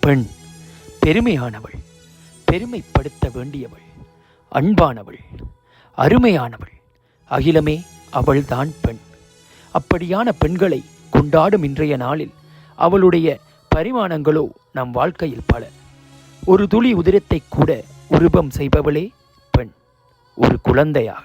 பெண் பெருமையானவள் பெருமைப்படுத்த வேண்டியவள் அன்பானவள் அருமையானவள். அகிலமே அவள்தான் பெண். அப்படியான பெண்களை கொண்டாடும் இன்றைய நாளில் அவளுடைய பரிமாணங்களோ நம் வாழ்க்கையில் பல. ஒரு துளி உதிரத்தை கூட உருவம் செய்பவளே பெண் ஒரு குழந்தையாக.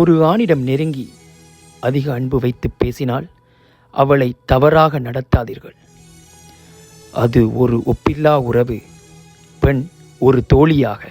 ஒரு ஆணிடம் நெருங்கி அதிக அன்பு வைத்து பேசினால் அவளை தவறாக நடத்தாதீர்கள். அது ஒரு ஒப்பில்லா உறவு பெண் ஒரு தோழியாக.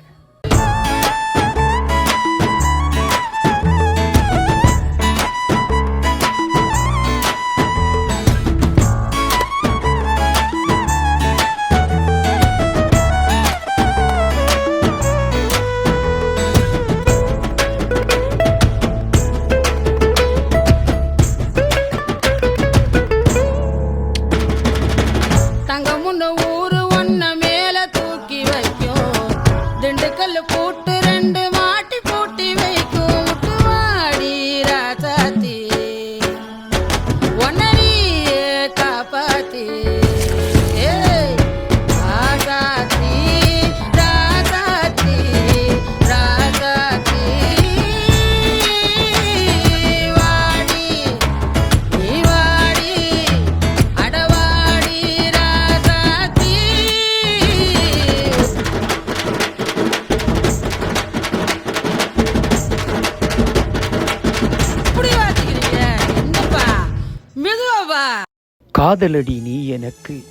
காதலடி நீ எனக்கு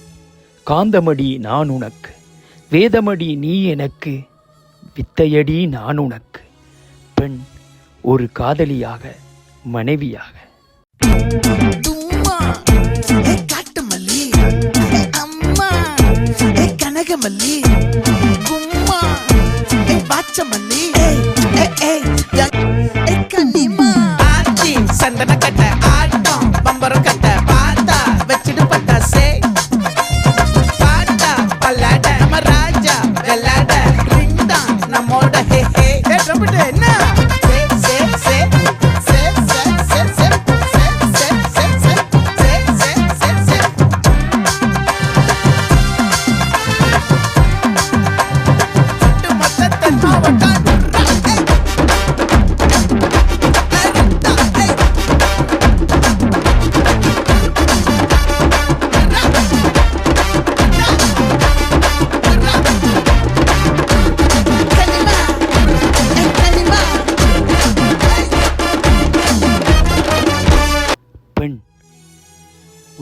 காந்தமடி நான் உனக்கு வேதமடி நீ எனக்கு வித்தையடி நான் உனக்கு பெண் ஒரு காதலியாக மனைவியாக. கனகமல்லி கும்மா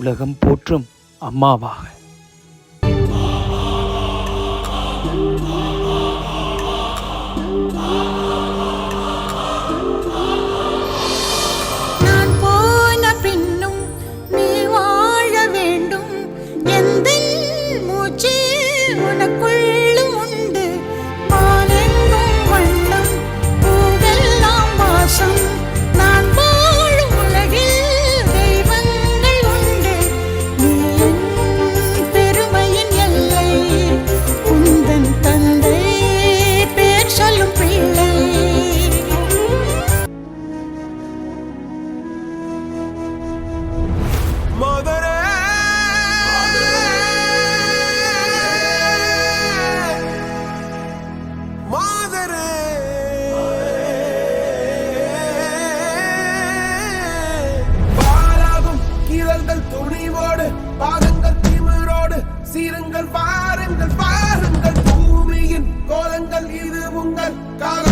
உலகம் போற்றும் அம்மாவாக. வாருங்கள் வாருங்கள் வாருங்கள். பூமியின் கோலங்கள் இது உங்கள் கால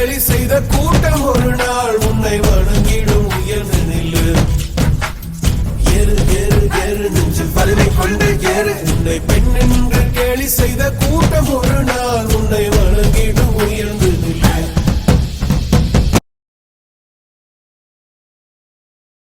கேலி செய்த கூட்டம் ஒரு நாள் உன்னை வணங்கிடும் உயர்ந்து நில்லு எரு எரு எரு பருவை கொண்டு உன்னை பெண் என்று கேலி செய்த கூட்டம் ஒரு